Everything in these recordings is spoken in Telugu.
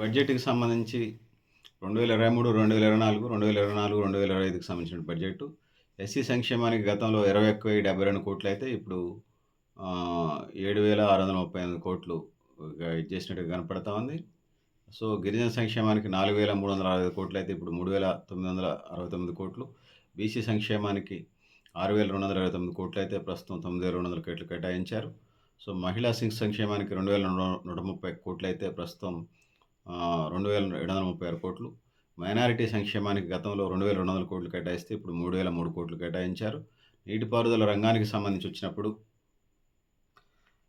బడ్జెట్కి సంబంధించి రెండు వేల ఇరవై మూడు రెండు వేల ఇరవై నాలుగు రెండు వేల ఇరవై నాలుగు రెండు వేల ఇరవై ఐదుకి సంబంధించిన బడ్జెట్ ఎస్సీ సంక్షేమానికి గతంలో ఇరవై ఒక్క వెయ్యి డెబ్బై రెండు కోట్లు అయితే ఇప్పుడు ఏడు వేల ఆరు వందల ముప్పై ఎనిమిది కోట్లు గా కనపడతా ఉంది. సో గిరిజన సంక్షేమానికి నాలుగు వేల మూడు వందల అరవై కోట్లు అయితే ఇప్పుడు మూడు వేల తొమ్మిది వందల అరవై తొమ్మిది కోట్లు. బీసీ సంక్షేమానికి ఆరు వేల రెండు వందల ఇరవై తొమ్మిది కోట్లు అయితే ప్రస్తుతం తొమ్మిది వేల రెండు వందల కోట్లు కేటాయించారు. సో మహిళా సింగ్ సంక్షేమానికి రెండు వేల నూట ముప్పై కోట్లు అయితే ప్రస్తుతం రెండు వేల ఏడు వందల ముప్పై ఆరు కోట్లు. మైనారిటీ సంక్షేమానికి గతంలో రెండు వేల రెండు వందల కోట్లు కేటాయిస్తే ఇప్పుడు మూడు వేల మూడు కోట్లు కేటాయించారు. నీటిపారుదల రంగానికి సంబంధించి వచ్చినప్పుడు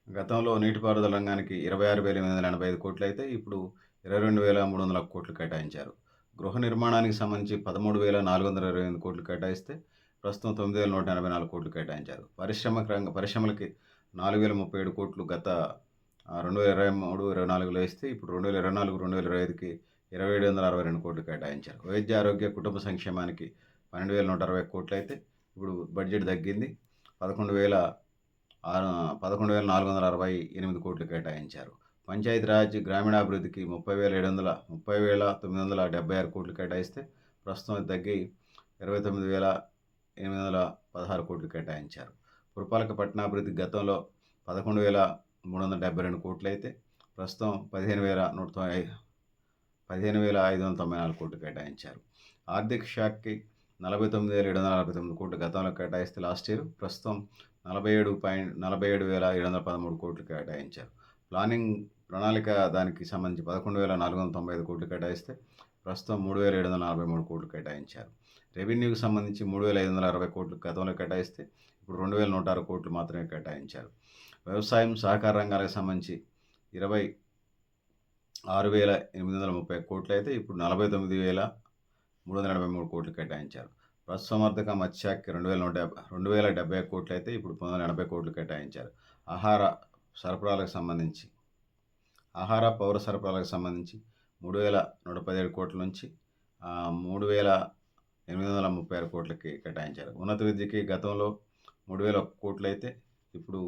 గతంలో నీటిపారుదల రంగానికి ఇరవై ఆరు వేల ఎనిమిది వందల ఎనభై ఐదు కోట్లు అయితే ఇప్పుడు ఇరవై రెండు వేల మూడు వందల కోట్లు కేటాయించారు. గృహ నిర్మాణానికి సంబంధించి పదమూడు వేల నాలుగు వందల ఇరవై ఎనిమిది కోట్లు కేటాయిస్తే ప్రస్తుతం తొమ్మిది వేల నూట ఎనభై నాలుగు కోట్లు కేటాయించారు. పరిశ్రమ రంగ పరిశ్రమలకి నాలుగు వేల ముప్పై ఏడు కోట్లు గత రెండు వేల ఇరవై మూడు ఇరవై నాలుగులో ఇస్తే ఇప్పుడు రెండు వేల ఇరవై నాలుగు రెండు వేల ఇరవై ఐదుకి ఇరవై ఏడు వందల అరవై రెండు కోట్లు కేటాయించారు. వైద్య ఆరోగ్య కుటుంబ సంక్షేమానికి పన్నెండు వేల నూట అరవై కోట్లు అయితే ఇప్పుడు బడ్జెట్ తగ్గింది. పదకొండు వేల పదకొండు వేల నాలుగు వందల అరవై ఎనిమిది కోట్లు కేటాయించారు. పంచాయతీరాజ్ గ్రామీణాభివృద్ధికి ముప్పై వేల ఏడు వందల ముప్పై వేల తొమ్మిది వందల డెబ్బై ఆరు కోట్లు కేటాయిస్తే ప్రస్తుతం తగ్గి ఇరవై తొమ్మిది వేల ఎనిమిది వందల పదహారు కోట్లు కేటాయించారు. పురపాలక పట్టణాభివృద్ధి గతంలో పదకొండు వేల మూడు వందల డెబ్బై రెండు కోట్లు అయితే ప్రస్తుతం పదిహేను వేల నూట తొంభై పదిహేను వేల ఐదు వందల తొంభై నాలుగు కోట్లు కేటాయించారు. ఆర్థిక శాఖకి నలభై తొమ్మిది వేల ఏడు వందల నలభై తొమ్మిది కోట్లు గతంలో కేటాయిస్తే లాస్ట్ ఇయర్ ప్రస్తుతం నలభై ఏడు పాయింట్ నలభై ఏడు వేల ఏడు వందల పదమూడు కోట్లు కేటాయించారు. ప్లానింగ్ ప్రణాళిక దానికి సంబంధించి పదకొండు వేల నాలుగు వందల తొంభై ఐదు కోట్లు కేటాయిస్తే ప్రస్తుతం మూడు వేల ఏడు వందల నలభై మూడు కోట్లు కేటాయించారు. రెవెన్యూకి సంబంధించి మూడు వేల ఐదు వందల అరవై కోట్లు గతంలో కేటాయిస్తే ఇప్పుడు రెండు వేల నూట ఆరు కోట్లు మాత్రమే కేటాయించారు. వ్యవసాయం సహకార రంగాలకు సంబంధించి ఇరవై ఆరు వేల ఎనిమిది వందల ముప్పై కోట్లు అయితే ఇప్పుడు నలభై తొమ్మిది వేల మూడు వందల ఎనభై మూడు కోట్లు కేటాయించారు. పశుసంవర్ధక మత్స్యాక్కి రెండు వేల నూట డెబ్బై రెండు వేల డెబ్బై కోట్లు అయితే ఇప్పుడు పంతొమ్మిది వందల ఎనభై కోట్లు కేటాయించారు. ఆహార సరఫరాలకు సంబంధించి ఆహార పౌర సరఫరాలకు సంబంధించి మూడు వేల నూట పదిహేడు కోట్ల నుంచి మూడు వేల ఎనిమిది వందల ముప్పై ఆరు కోట్లకి కేటాయించారు. ఉన్నత విద్యకి గతంలో మూడు వేల కోట్లు అయితే ఇప్పుడు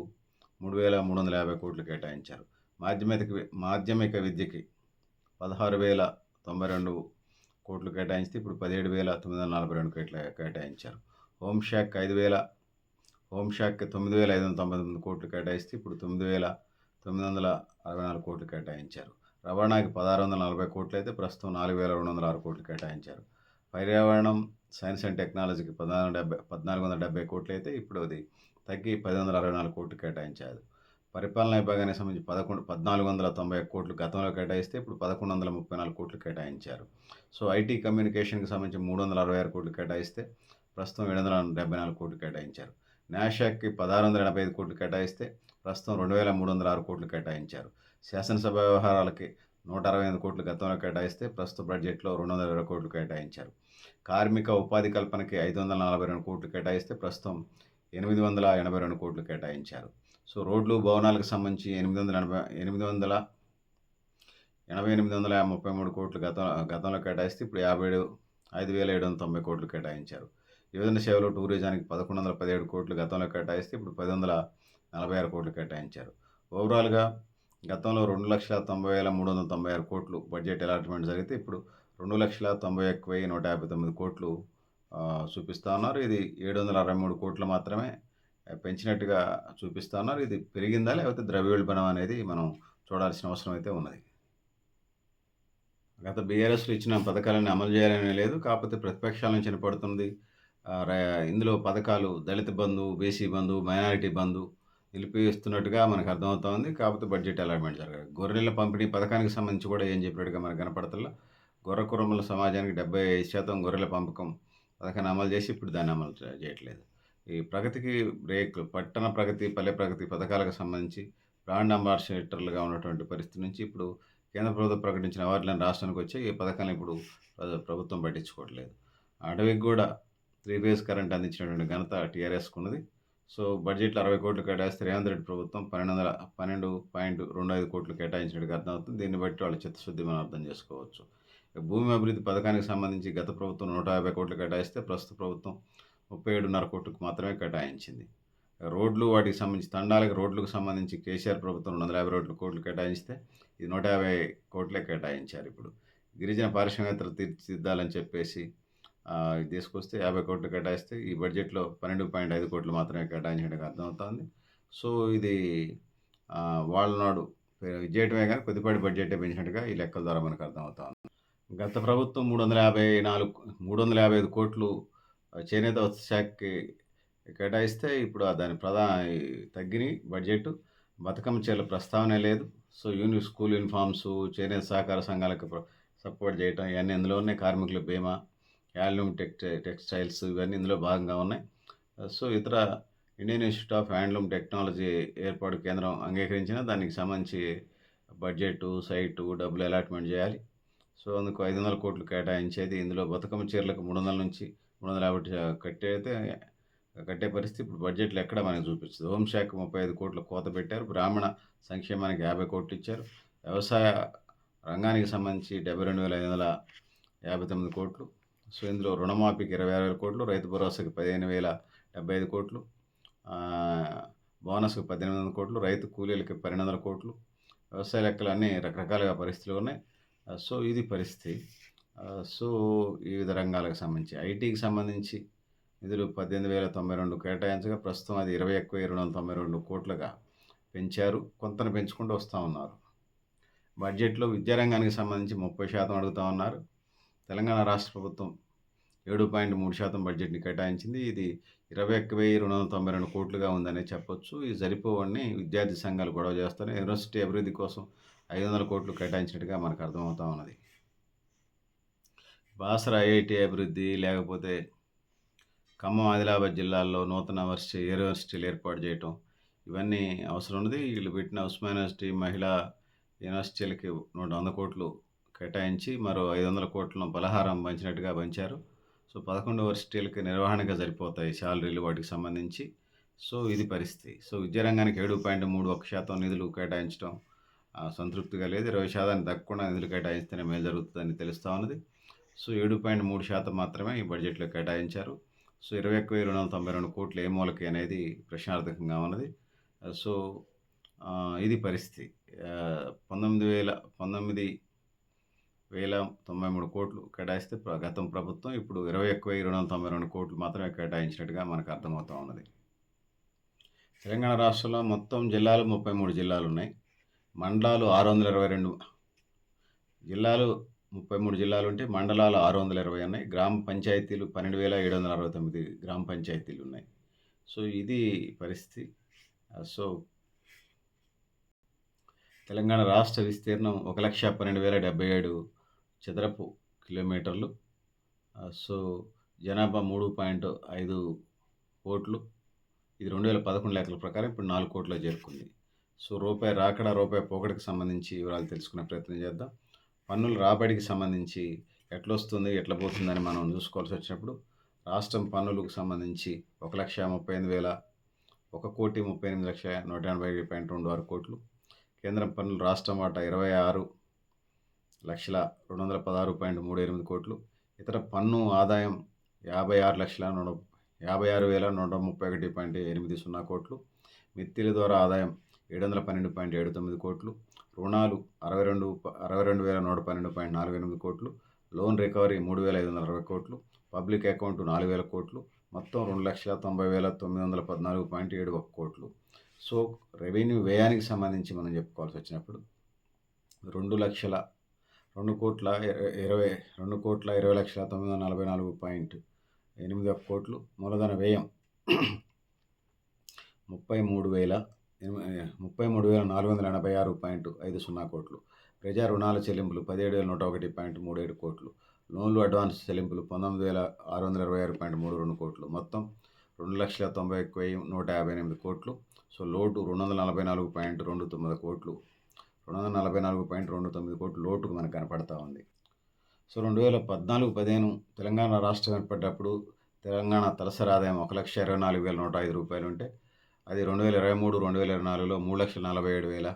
మూడు వేల మూడు వందల యాభై కోట్లు కేటాయించారు. మాధ్యమిక మాధ్యమిక విద్యకి పదహారు వేల తొంభై రెండు కోట్లు కేటాయిస్తే ఇప్పుడు పదిహేడు వేల తొమ్మిది వందల నలభై రెండు కోట్లు కేటాయించారు. హోంశాఖ ఐదు వేల హోంశాఖకి తొమ్మిది వేల ఐదు వందల తొంభై తొమ్మిది కోట్లు కేటాయిస్తే ఇప్పుడు తొమ్మిది వేల తొమ్మిది వందల అరవై నాలుగు కోట్లు కేటాయించారు. రవాణాకి పదహారు వందల నలభై కోట్లు అయితే ప్రస్తుతం నాలుగు వేల రెండు వందల ఆరు కోట్లు కేటాయించారు. పర్యావరణం సైన్స్ అండ్ టెక్నాలజీకి పద్నాలుగు డెబ్బై పద్నాలుగు వందల డెబ్బై కోట్లు అయితే ఇప్పుడు అది తగ్గి పది వందల అరవై నాలుగు కోట్లు కేటాయించారు. పరిపాలనా విభాగానికి సంబంధించి పదకొండు పద్నాలుగు వందల తొంభై ఒక్క కోట్లు గతంలో కేటాయిస్తే ఇప్పుడు పదకొండు వందల ముప్పై నాలుగు కోట్లు కేటాయించారు. సో ఐటీ కమ్యూనికేషన్కి సంబంధించి మూడు వందల అరవై ఆరు కోట్లు కేటాయిస్తే ప్రస్తుతం ఏడు వందల డెబ్బై నాలుగు కోట్లు కేటాయించారు. న్యాషాక్కి పదహారు వందల ఎనభై ఐదు కోట్లు కేటాయిస్తే ప్రస్తుతం రెండు వేల మూడు వందల ఆరు కోట్లు కేటాయించారు. శాసనసభ వ్యవహారాలకి నూట అరవై ఎనిమిది కోట్లు గతంలో కేటాయిస్తే ప్రస్తుత బడ్జెట్లో రెండు వందల ఇరవై కోట్లు కేటాయించారు. కార్మిక ఉపాధి కల్పనకి ఐదు వందల నలభై రెండు కోట్లు కేటాయిస్తే ప్రస్తుతం ఎనిమిది వందల ఎనభై రెండు కోట్లు కేటాయించారు. సో రోడ్లు భవనాలకు సంబంధించి ఎనిమిది వందల ఎనభై ఎనిమిది వందల ఎనభై ఎనిమిది వందల ముప్పై మూడు కోట్లు గత గతంలో కేటాయిస్తే ఇప్పుడు యాభై ఏడు ఐదు వేల ఏడు వందల తొంభై కోట్లు కేటాయించారు. యువజన సేవలు టూరిజానికి పదకొండు వందల పదిహేడు కోట్లు గతంలో కేటాయిస్తే ఇప్పుడు పది వందల నలభై ఆరు కోట్లు కేటాయించారు. ఓవరాల్గా గతంలో రెండు లక్షల తొంభై వేల మూడు వందల తొంభై ఆరు కోట్లు బడ్జెట్ అలాట్మెంట్ జరిగితే ఇప్పుడు రెండు లక్షల తొంభై ఒక్క వెయ్యి నూట యాభై తొమ్మిది కోట్లు చూపిస్తా ఉన్నారు. ఇది ఏడు వందల అరవై మూడు కోట్లు మాత్రమే పెంచినట్టుగా చూపిస్తా ఉన్నారు. ఇది పెరిగిందా లేకపోతే ద్రవ్యోల్బణం అనేది మనం చూడాల్సిన అవసరం అయితే ఉన్నది. గత బీఆర్ఎస్లో ఇచ్చిన పథకాలను అమలు చేయాలని లేదు. కాకపోతే ప్రతిపక్షాల నుంచి వినపడుతుంది. ఇందులో పథకాలు దళిత బంధు బీసీ బంధు మైనారిటీ బంధు నిలిపిస్తున్నట్టుగా మనకు అర్థమవుతోంది కాకపోతే బడ్జెట్ అలాట్మెంట్ జరగాలి గొర్రెల పంపిణీ పథకానికి సంబంధించి కూడా ఏం చెప్పినట్టుగా మనకు కనపడతల. గొర్రె కుర్రముల సమాజానికి డెబ్బై ఐదు శాతం గొర్రెల పంపకం పథకాన్ని అమలు చేసి ఇప్పుడు దాన్ని అమలు చేయట్లేదు. ఈ ప్రగతికి బ్రేక్ పట్టణ ప్రగతి పల్లె ప్రగతి పథకాలకు సంబంధించి బ్రాండ్ అంబాసిడర్లుగా ఉన్నటువంటి పరిస్థితి నుంచి ఇప్పుడు కేంద్ర ప్రభుత్వం ప్రకటించిన అవార్డులను రాష్ట్రానికి వచ్చి ఈ పథకాలను ఇప్పుడు ప్రభుత్వం పట్టించుకోవట్లేదు. అడవికి కూడా త్రీ ఫేజ్ కరెంట్ అందించినటువంటి ఘనత టీఆర్ఎస్కు ఉన్నది సో బడ్జెట్లో అరవై కోట్లు కేటాయిస్తే రేవంత్ రెడ్డి ప్రభుత్వం పన్నెండు వందల పన్నెండు పాయింట్ రెండు ఐదు కోట్లు కేటాయించినట్టుగా అర్థమవుతుంది. దీన్ని బట్టి వాళ్ళ చిత్తశుద్ధి మనం అర్థం చేసుకోవచ్చు. భూమి అభివృద్ధి పథకానికి సంబంధించి గత ప్రభుత్వం నూట యాభై కోట్లు కేటాయిస్తే ప్రస్తుత ప్రభుత్వం ముప్పై ఏడున్నర కోట్లకు మాత్రమే కేటాయించింది. రోడ్లు వాటికి సంబంధించి తండాలకు రోడ్లకు సంబంధించి కేసీఆర్ ప్రభుత్వం రెండు వందల యాభై రోడ్లు కోట్లు కేటాయిస్తే ఇది నూట యాభై కోట్లే కేటాయించారు ఇప్పుడు. గిరిజన పారిశ్రామికవేత్తలు తీర్చిదిద్దాలని చెప్పేసి ఇది తీసుకొస్తే యాభై కోట్లు కేటాయిస్తే ఈ బడ్జెట్లో పన్నెండు పాయింట్ ఐదు కోట్లు మాత్రమే కేటాయించడానికి అర్థమవుతోంది. సో ఇది వాళ్ళనాడు వాళ్ళ నాడు చేయటమే కానీ కొద్దిపాటి బడ్జెట్ పెంచినట్టుగా ఈ లెక్కల ద్వారా మనకు అర్థమవుతా గత ప్రభుత్వం మూడు వందల యాభై నాలుగు మూడు వందల యాభై ఐదు కోట్లు చేనేత వస్త్ర శాఖకి కేటాయిస్తే ఇప్పుడు దాని ప్రధాన తగ్గినాయి బడ్జెట్ బతుకమ్మ చీరల ప్రస్తావనే లేదు. సో యూని స్కూల్ యూనిఫామ్స్ చేనేత సహకార సంఘాలకు సపోర్ట్ చేయటం ఇవన్నీ ఇందులో ఉన్నాయి. కార్మికుల బీమా యాల్యూమ్ టెక్స్ టెక్స్టైల్స్ ఇవన్నీ ఇందులో భాగంగా ఉన్నాయి. సో ఇతర Indian institute of handloom technology ఏర్పాటు కేంద్రం అంగీకరించిన దానికి సంబంధించి బడ్జెట్ సైటు డబ్బులు అలాట్మెంట్ చేయాలి. సో అందుకు ఐదు వందల కోట్లు కేటాయించేది. ఇందులో బతుకమ్మ చీరలకు మూడు వందల నుంచి మూడు వందల యాభై అయితే కట్టే పరిస్థితి ఇప్పుడు బడ్జెట్లో ఎక్కడ మనకు చూపిస్తుంది హోంశాఖ ముప్పై ఐదు కోట్ల కోత పెట్టారు. బ్రాహ్మణ సంక్షేమానికి యాభై కోట్లు ఇచ్చారు. వ్యవసాయ రంగానికి సంబంధించి డెబ్బై రెండు వేల ఐదు వందల యాభై తొమ్మిది కోట్లు. సో ఇందులో రుణమాఫీకి ఇరవై ఆరు వేల కోట్లు రైతు భరోసాకి పదిహేను వేల డెబ్బై ఐదు కోట్లు బోనస్కి పద్దెనిమిది వందల కోట్లు రైతు కూలీలకి పన్నెండు వందల కోట్లు. వ్యవసాయ లెక్కలు అన్నీ రకరకాలుగా పరిస్థితులు ఉన్నాయి. సో ఇది పరిస్థితి. సో వివిధ రంగాలకు సంబంధించి ఐటీకి సంబంధించి నిధులు పద్దెనిమిది వేల తొంభై రెండు కేటాయించగా ప్రస్తుతం అది ఇరవై ఎక్కువ రెండు వందల తొంభై రెండు కోట్లుగా పెంచారు. కొంతను పెంచుకుంటూ వస్తూ ఉన్నారు. బడ్జెట్లో విద్యారంగానికి సంబంధించి ముప్పై శాతం అడుగుతా ఉన్నారు. తెలంగాణ రాష్ట్ర ప్రభుత్వం ఏడు పాయింట్ మూడు శాతం బడ్జెట్ని కేటాయించింది. ఇది ఇరవై ఒక్క వెయ్యి రెండు వందల తొంభై రెండు కోట్లుగా ఉందని చెప్పొచ్చు. ఇది సరిపోవని విద్యార్థి సంఘాలు గొడవ చేస్తాయి యూనివర్సిటీ అభివృద్ధి కోసం ఐదు వందల కోట్లు కేటాయించినట్టుగా మనకు అర్థమవుతా ఉన్నది. బాసర ఐఐటి అభివృద్ధి లేకపోతే ఖమ్మం ఆదిలాబాద్ జిల్లాల్లో నూతన వర్సిటీ యూనివర్సిటీలు ఏర్పాటు చేయటం ఇవన్నీ అవసరం ఉన్నది. వీళ్ళు పెట్టిన ఉస్మాన్ యూనివర్సిటీ మహిళా యూనివర్సిటీలకి నూట వంద కోట్లు కేటాయించి మరో ఐదు వందల కోట్లను బలహారం పంచినట్టుగా పంచారు. సో పదకొండు వర్సిటీలకి నిర్వహణగా సరిపోతాయి శాలరీలు వాటికి సంబంధించి. సో ఇది పరిస్థితి. సో విద్యారంగానికి ఏడు పాయింట్ మూడు ఒక శాతం నిధులు కేటాయించడం సంతృప్తిగా లేదు. ఇరవై శాతానికి తక్కువ నిధులు కేటాయిస్తేనే మేలు జరుగుతుందని తెలుస్తూ ఉన్నది. సో ఏడు పాయింట్ మూడు శాతం మాత్రమే ఈ బడ్జెట్లో కేటాయించారు. సో ఇరవై ఒక్క వెయ్యి రెండు వందల తొంభై రెండు కోట్లు ఏ మూలకి అనేది ప్రశ్నార్థకంగా ఉన్నది. సో ఇది పరిస్థితి. పంతొమ్మిది వేల పంతొమ్మిది వేల తొంభై మూడు కోట్లు కేటాయిస్తే గతం ప్రభుత్వం ఇప్పుడు ఇరవై ఒక్క వెయ్యి రెండు వందల తొంభై రెండు కోట్లు మాత్రమే కేటాయించినట్టుగా మనకు అర్థమవుతూ ఉన్నది. తెలంగాణ రాష్ట్రంలో మొత్తం జిల్లాలు ముప్పై మూడు జిల్లాలు ఉన్నాయి. మండలాలు ఆరు వందల ఇరవై రెండు. జిల్లాలు ముప్పై మూడు జిల్లాలు ఉంటే మండలాలు ఆరు వందల ఇరవై ఉన్నాయి. గ్రామ పంచాయతీలు పన్నెండు వేల ఏడు వందల అరవై తొమ్మిది గ్రామ పంచాయతీలు ఉన్నాయి. సో ఇది పరిస్థితి. సో తెలంగాణ రాష్ట్ర విస్తీర్ణం ఒక లక్ష పన్నెండు వేల డెబ్బై ఏడు చదరపు కిలోమీటర్లు. సో జనాభా మూడు పాయింట్ ఐదు కోట్లు. ఇది రెండు వేల పదకొండు లెక్కల ప్రకారం ఇప్పుడు నాలుగు కోట్లు చేరుకుంది. సో రూపాయి రాకడా రూపాయి పోకడికి సంబంధించి వివరాలు తెలుసుకునే ప్రయత్నం చేద్దాం. పన్నుల రాబడికి సంబంధించి ఎట్లొస్తుంది ఎట్లా పోతుందని మనం చూసుకోవాల్సి వచ్చినప్పుడు రాష్ట్రం పన్నులకు సంబంధించి ఒక లక్ష ముప్పై ఎనిమిది వేల ఒక కోటి ముప్పై ఎనిమిది లక్ష నూట ఎనభై పాయింట్ రెండు ఆరు కోట్లు. కేంద్రం పన్నులు రాష్ట్రం వాటా ఇరవై ఆరు లక్షల రెండు వందల పదహారు పాయింట్ మూడు ఎనిమిది కోట్లు. ఇతర పన్ను ఆదాయం యాభై ఆరు లక్షల నూట యాభై ఆరు వేల నూట ముప్పై ఒకటి పాయింట్ ఎనిమిది సున్నా కోట్లు. మిత్తిల ద్వారా ఆదాయం ఏడు వందల పన్నెండు పాయింట్ ఏడు తొమ్మిది కోట్లు. రుణాలు అరవై రెండు అరవై రెండు వేల నూట పన్నెండు పాయింట్ నాలుగు ఎనిమిది కోట్లు. లోన్ రికవరీ మూడు వేల ఐదు వందల అరవై కోట్లు. పబ్లిక్ అకౌంట్ నాలుగు వేల కోట్లు. మొత్తం రెండు లక్షల తొంభై వేల తొమ్మిది వందల పద్నాలుగు పాయింట్ ఏడు ఒక కోట్లు. సో రెవెన్యూ వ్యయానికి సంబంధించి మనం చెప్పుకోవాల్సి వచ్చినప్పుడు రెండు లక్షల రెండు కోట్ల ఇరవై రెండు కోట్ల ఇరవై లక్షల తొమ్మిది వందల నలభై నాలుగు పాయింట్ ఎనిమిది ఒక కోట్లు. మూలధన వ్యయం ముప్పై మూడు వేల ముప్పై మూడు వేల నాలుగు వందల ఎనభై ఆరు పాయింట్ ఐదు సున్నా కోట్లు. ప్రజా రుణాల చెల్లింపులు పదిహేడు వేల నూట ఒకటి పాయింట్ మూడు ఏడు కోట్లు. లోన్లు అడ్వాన్స్ చెల్లింపులు పంతొమ్మిది వేల ఆరు వందల ఇరవై ఆరు పాయింట్ మూడు రెండు కోట్లు. మొత్తం రెండు లక్షల తొంభై వెయ్యి నూట యాభై ఎనిమిది కోట్లు. సో లోటు రెండు వందల నలభై నాలుగు పాయింట్ రెండు తొమ్మిది కోట్లు. రెండు వందల నలభై నాలుగు పాయింట్ రెండు తొమ్మిది కోట్లు లోటుకు మనకు కనపడతా ఉంది. సో రెండు వేల పద్నాలుగు పదిహేను తెలంగాణ రాష్ట్రం ఏర్పడ్డప్పుడు తెలంగాణ తలసరి ఆదాయం ఒక లక్ష ఇరవై నాలుగు వేల నూట ఐదు రూపాయలు ఉంటే అది రెండు వేల ఇరవై మూడు రెండు వేల ఇరవై నాలుగులో మూడు లక్షల నలభై ఏడు వేల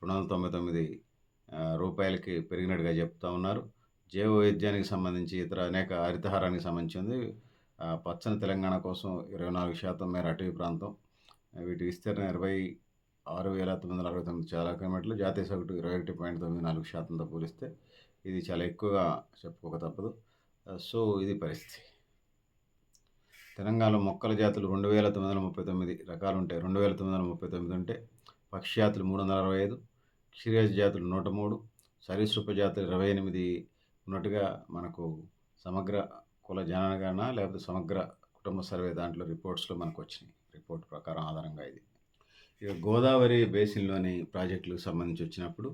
రెండు వందల తొంభై తొమ్మిది రూపాయలకి పెరిగినట్టుగా చెప్తా ఉన్నారు. జైవ వైద్యానికి సంబంధించి ఇతర అనేక హరితహారానికి సంబంధించింది పచ్చని తెలంగాణ కోసం ఇరవై నాలుగు శాతం మేర అటవీ ప్రాంతం. వీటి విస్తీర్ణం ఇరవై ఆరు వేల తొమ్మిది వందల అరవై తొమ్మిది చాలా కిలోమీటర్లు. జాతీయ సగటు ఇరవై ఒకటి పాయింట్ తొమ్మిది నాలుగు శాతంతో పోలిస్తే ఇది చాలా ఎక్కువగా చెప్పుకోక తప్పదు. సో ఇది పరిస్థితి. తెలంగాణలో మొక్కల జాతులు రెండు వేల తొమ్మిది వందల ముప్పై తొమ్మిది రకాలు ఉంటాయి రెండు వేల తొమ్మిది వందల ముప్పై తొమ్మిది ఉంటే పక్షి జాతులు మూడు వందల అరవై ఐదు క్షీరజ జాతులు నూట మూడు సరీసృప జాతులు ఇరవై ఎనిమిది. ఉన్నట్టుగా మనకు సమగ్ర కుల జనగణన లేకపోతే సమగ్ర కుటుంబ సర్వే దాంట్లో రిపోర్ట్స్లో మనకు వచ్చినాయి. రిపోర్ట్ ప్రకారం ఆధారంగా ఇది. ఇక గోదావరి బేసిన్లోని ప్రాజెక్టులకు సంబంధించి వచ్చినప్పుడు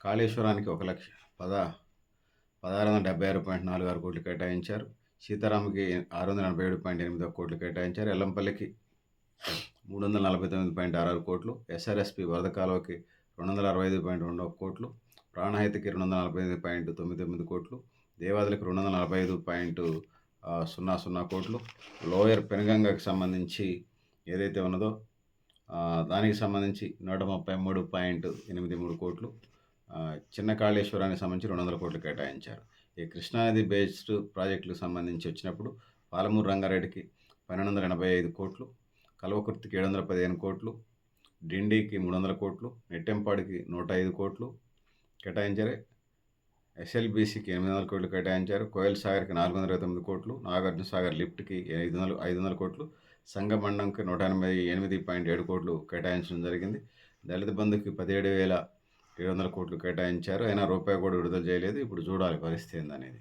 కాళేశ్వరానికి ఒక లక్ష పద పదహారు వందల డెబ్బై ఆరు పాయింట్ నాలుగు ఆరు కోట్లు కేటాయించారు. సీతారాంకి ఆరు వందల ఎనభై ఏడు పాయింట్ ఎనిమిది కోట్లు కేటాయించారు. ఎల్లంపల్లికి మూడు వందల నలభై తొమ్మిది పాయింట్ ఆరు ఆరు కోట్లు. ఎస్ఆర్ఎస్పి వరద కాలువకి రెండు వందల అరవై ఐదు పాయింట్ రెండు ఒక కోట్లు. ప్రాణహితకి రెండు వందల నలభై ఐదు పాయింట్ తొమ్మిది తొమ్మిది కోట్లు. దేవాదులకు రెండు వందల నలభై ఐదు పాయింట్ సున్నా సున్నా కోట్లు. లోయర్ పెనుగంగకి సంబంధించి ఏదైతే ఉన్నదో దానికి సంబంధించి నూట ముప్పై మూడు పాయింట్ ఎనిమిది మూడు కోట్లు. చిన్న కాళేశ్వరానికి సంబంధించి రెండు వందల కోట్లు కేటాయించారు. ఈ కృష్ణానది బేస్డ్ ప్రాజెక్టులకు సంబంధించి వచ్చినప్పుడు పాలమూరు రంగారెడ్డికి పన్నెండు వందల ఎనభై ఐదు కోట్లు కల్వకుర్తికి ఏడు వందల పదిహేను కోట్లు డిండికి మూడు వందల కోట్లు నెట్టెంపాడికి నూట ఐదు కోట్లు కేటాయించారు. ఎస్ఎల్బీసీకి ఎనిమిది వందల కోట్లు కేటాయించారు. కోయల్ సాగర్కి నాలుగు వందల ఇరవై తొమ్మిది కోట్లు నాగార్జున సాగర్ లిఫ్ట్కి ఐదు వందలు ఐదు వందల కోట్లు సంగమండంకి నూట ఎనభై ఎనిమిది పాయింట్ ఏడు కోట్లు కేటాయించడం జరిగింది. దళిత బంధుకి పదిహేడు వేల ఏడు వందల కోట్లు కేటాయించారు. అయినా రూపాయి కూడా విడుదల చేయలేదు. ఇప్పుడు చూడాలి పరిస్థితి ఏందనేది.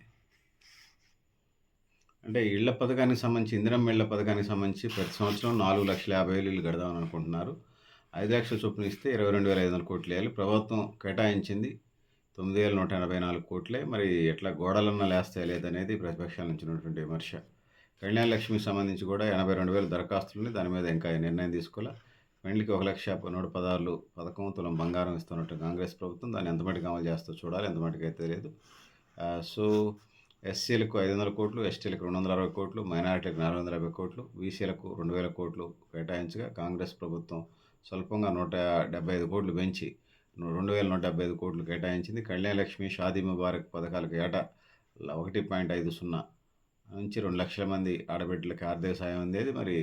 అంటే ఇళ్ళ పథకానికి సంబంధించి ఇందిరం ఇళ్ళ పథకానికి సంబంధించి ప్రతి సంవత్సరం నాలుగు లక్షల యాభై వేలు ఇల్లు కడదామని అనుకుంటున్నారు. ఐదు లక్షల చొప్పున ఇస్తే ఇరవై రెండు వేల ఐదు వందల కోట్లు వేయాలి. ప్రభుత్వం కేటాయించింది తొమ్మిది వేల నూట ఎనభై నాలుగు కోట్లే. మరి ఎట్లా గోడలన్నా లేస్తే లేదనేది ప్రతిపక్షాల నుంచి ఉన్నటువంటి విమర్శ. కళ్యాణ లక్ష్మికి సంబంధించి కూడా ఎనభై రెండు వేల దరఖాస్తులని దాని మీద ఇంకా నిర్ణయం తీసుకోవాలి? పెండ్లికి ఒక లక్ష నూట పదహారులు పథకం తులం బంగారం ఇస్తున్నట్టు కాంగ్రెస్ ప్రభుత్వం దాన్ని ఎంత మటుకు అమలు చేస్తూ చూడాలి ఎంత మటుకు అయితే తెలియదు సో ఎస్సీలకు ఐదు వందల కోట్లు ఎస్టీలకు రెండు వందల అరవై కోట్లు మైనారిటీలకు నాలుగు వందల యాభై కోట్లు బీసీలకు రెండు వేల కోట్లు కేటాయించగా కాంగ్రెస్ ప్రభుత్వం స్వల్పంగా నూట డెబ్బై ఐదు కోట్లు పెంచి రెండు వేల నూట డెబ్బై ఐదు కోట్లు కేటాయించింది. కళ్యాణ లక్ష్మి షాదీ ముబారక్ పథకాలకు ఏటా ఒకటి పాయింట్ ఐదు సున్నా నుంచి రెండు లక్షల మంది ఆడబిడ్డలకి ఆర్థిక సాయం అందేది. మరి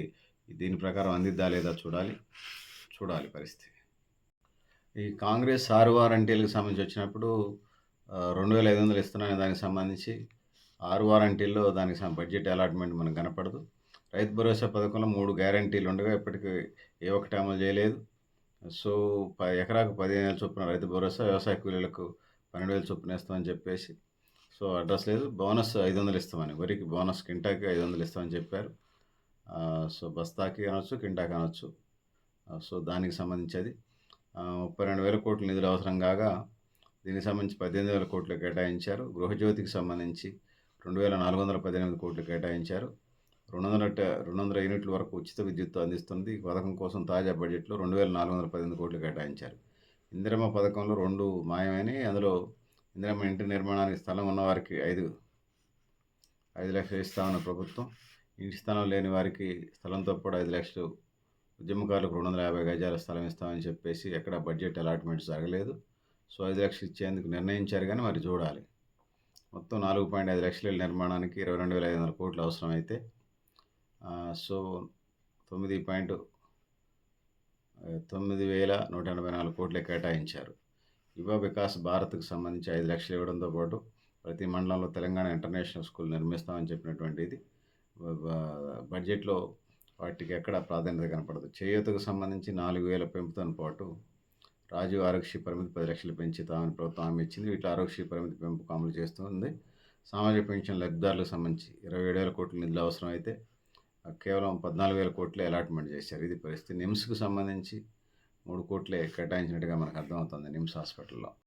దీని ప్రకారం అందిద్దా లేదా చూడాలి. చూడాలి పరిస్థితి. ఈ కాంగ్రెస్ ఆరు వారంటీలకు సంబంధించి వచ్చినప్పుడు రెండు వేల ఐదు వందలు ఇస్తున్నాయని దానికి సంబంధించి ఆరు వారంటీల్లో దానికి బడ్జెట్ అలాట్మెంట్ మనకు కనపడదు. రైతు భరోసా పథకంలో మూడు గ్యారంటీలు ఉండగా ఇప్పటికీ ఏ ఒక్కటి అమలు చేయలేదు. సో ప ఎకరాకు పదిహేను వేల చొప్పున రైతు భరోసా వ్యవసాయ కూలీలకు పన్నెండు వేలు చొప్పున ఇస్తామని చెప్పేసి. సో అడ్రస్ లేదు. బోనస్ ఐదు వందలు ఇస్తామని వరికి బోనస్ కింటాకి ఐదు వందలు ఇస్తామని చెప్పారు. సో బస్తాకి అనొచ్చు కింటాకి అనొచ్చు సో దానికి సంబంధించి అది ముప్పై రెండు వేల కోట్ల నిధులు అవసరం కాగా దీనికి సంబంధించి పద్దెనిమిది వేల కోట్లు కేటాయించారు. గృహజ్యోతికి సంబంధించి రెండు వేల నాలుగు వందల పద్దెనిమిది కోట్లు కేటాయించారు. రెండు వందల రెండు వందల యూనిట్ల వరకు ఉచిత విద్యుత్ అందిస్తుంది. ఈ పథకం కోసం తాజా బడ్జెట్లో రెండు వేల నాలుగు వందల పద్దెనిమిది కోట్లు కేటాయించారు. ఇందిరమ్మ పథకంలో రెండు మాయమైనవి అందులో ఇందిరమ్మ ఇంటి నిర్మాణానికి స్థలం ఉన్నవారికి ఐదు ఐదు లక్షలు ఇస్తామన్న ప్రభుత్వం. ఇంటి స్థలం లేని వారికి స్థలంతో పాటు ఐదు లక్షలు ఉద్యమకారులకు రెండు వందల యాభై గజాల స్థలం ఇస్తామని చెప్పేసి ఎక్కడ బడ్జెట్ అలాట్మెంట్ జరగలేదు. సో ఐదు లక్షలు ఇచ్చేందుకు నిర్ణయించారు కానీ మరి చూడాలి. మొత్తం నాలుగు పాయింట్ ఐదు లక్షల నిర్మాణానికి ఇరవై రెండు వేల ఐదు వందల కోట్లు అవసరమైతే సో తొమ్మిది పాయింట్ తొమ్మిది వేల నూట ఎనభై నాలుగు కోట్లే కేటాయించారు. యువ వికాస్ భారత్కు సంబంధించి ఐదు లక్షలు ఇవ్వడంతో పాటు ప్రతి మండలంలో తెలంగాణ ఇంటర్నేషనల్ స్కూల్ నిర్మిస్తామని చెప్పినటువంటిది. బడ్జెట్లో వాటికి ఎక్కడ ప్రాధాన్యత కనపడదు. చేయూతకు సంబంధించి నాలుగు వేల పెంపుతో పాటు రాజు ఆరోగ్య పరిమితి పది లక్షలు పెంచి తామని ప్రభుత్వం హామీ ఇచ్చింది. వీటిలో ఆరోగ్య పరిమితి పెంపుకు అమలు చేస్తుంది. సామాజిక పెన్షన్ లబ్ధిదారులకు సంబంధించి ఇరవై ఏడు వేల కోట్ల నిధులు అవసరం అయితే కేవలం పద్నాలుగు వేల కోట్లే అలాట్మెంట్ చేశారు. ఇది పరిస్థితి. నిమ్స్కు సంబంధించి మూడు కోట్లే కేటాయించినట్టుగా మనకు అర్థమవుతుంది నిమ్స్ హాస్పిటల్లో.